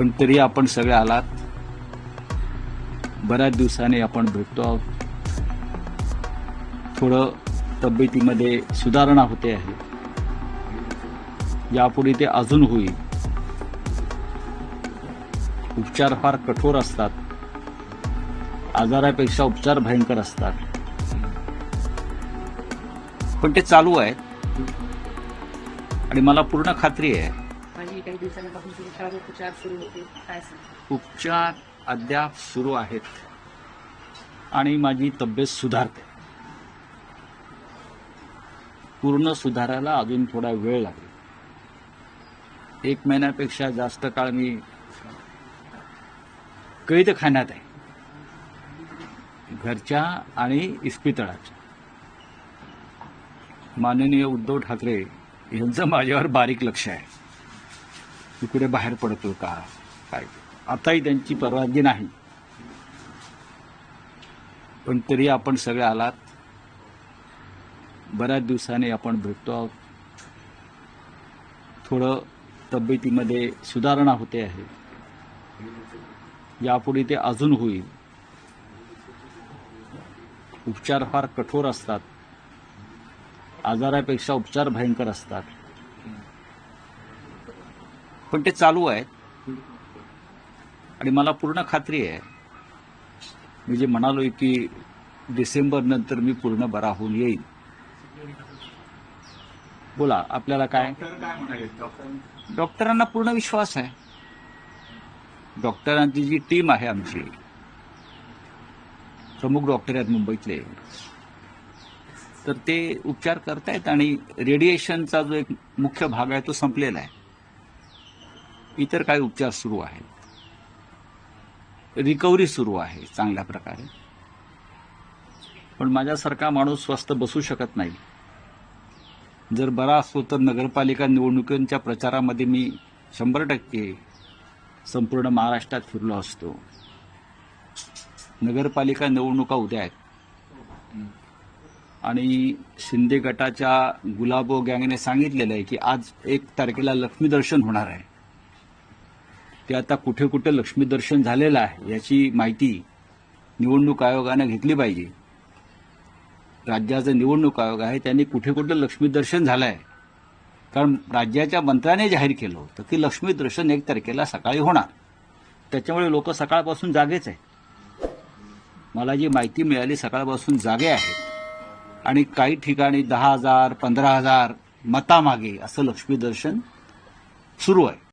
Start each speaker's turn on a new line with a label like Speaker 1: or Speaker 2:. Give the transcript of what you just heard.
Speaker 1: पण तरी आपण सगळे आलात. बऱ्याच दिवसांनी आपण भेटतो आहोत. थोडं तब्येतीमध्ये सुधारणा होते आहे. यापुढे ते अजून होईल. उपचार फार कठोर असतात. आजारापेक्षा उपचार भयंकर असतात. पण ते चालू आहेत. आणि मला पूर्ण खात्री आहे.
Speaker 2: माझी काही दिवसांपासून तुम्ही खराब उपचार सुरू होते काय
Speaker 1: उपचार अद्याप सुरू आहेत. आणि माझी तब्येत सुधारते. पूर्ण सुधारायला अजून थोडा वेळ लागेल. एक महिन्यापेक्षा जास्त काळ मी कैद खाण्यात आहे. घरच्या आणि इस्पितळाच्या. माननीय उद्धव ठाकरे यांचं माझ्यावर बारीक लक्ष आहे. इकडे बाहेर पडतो का? काय? आताही त्यांची परवानगी नाही. पण तरी आपण सगळे आलात. बऱ्याच दिवसांनी आपण भेटतो आहोत. थोडं तब्येतीमध्ये सुधारणा होते आहे. यापुढे ते अजून होईल. उपचार फार कठोर असतात. आजारापेक्षा उपचार भयंकर असतात. पण ते चालू आहेत. आणि मला पूर्ण खात्री आहे. मी जे म्हणालोय की डिसेंबर नंतर मी पूर्ण बरा होऊन येईल बोला आपल्याला काय? डॉक्टरांना पूर्ण विश्वास आहे. डॉक्टरांची जी टीम आहे आमची प्रमुख डॉक्टर आहेत मुंबईतले तर ते उपचार करतायत आणि रेडिएशनचा जो एक मुख्य भाग आहे तो संपलेला आहे. इतर काही उपचार सुरू आहेत. रिकव्हरी सुरू आहे चांगल्या प्रकारे. पण माझ्यासारखा माणूस स्वस्त बसू शकत नाही. जर बरा असतो तर नगरपालिका निवडणुकींच्या प्रचारामध्ये मी शंभर टक्के संपूर्ण महाराष्ट्रात फिरलो असतो. नगरपालिका निवडणुका उद्या आहेत. आणि शिंदे गटाच्या गुलाबो गँगने सांगितलेलं आहे की आज एक तारखेला लक्ष्मी दर्शन होणार आहे. ते आता कुठे कुठे लक्ष्मी दर्शन झालेलं आहे याची माहिती निवडणूक आयोगानं घेतली पाहिजे. राज्याचा निवडणूक आयोग आहे त्यांनी कुठे कुठे लक्ष्मी दर्शन झालं आहे कारण राज्याच्या मंत्र्याने जाहीर केलं होतं की लक्ष्मी दर्शन एक तारखेला सकाळी होणार. त्याच्यामुळे लोक सकाळपासून जागेच आहे मला जी माहिती मिळाली सकाळपासून जागे आहेत. आणि काही ठिकाणी दहा हजार पंधरा हजार मतामागे असं लक्ष्मी दर्शन सुरू आहे.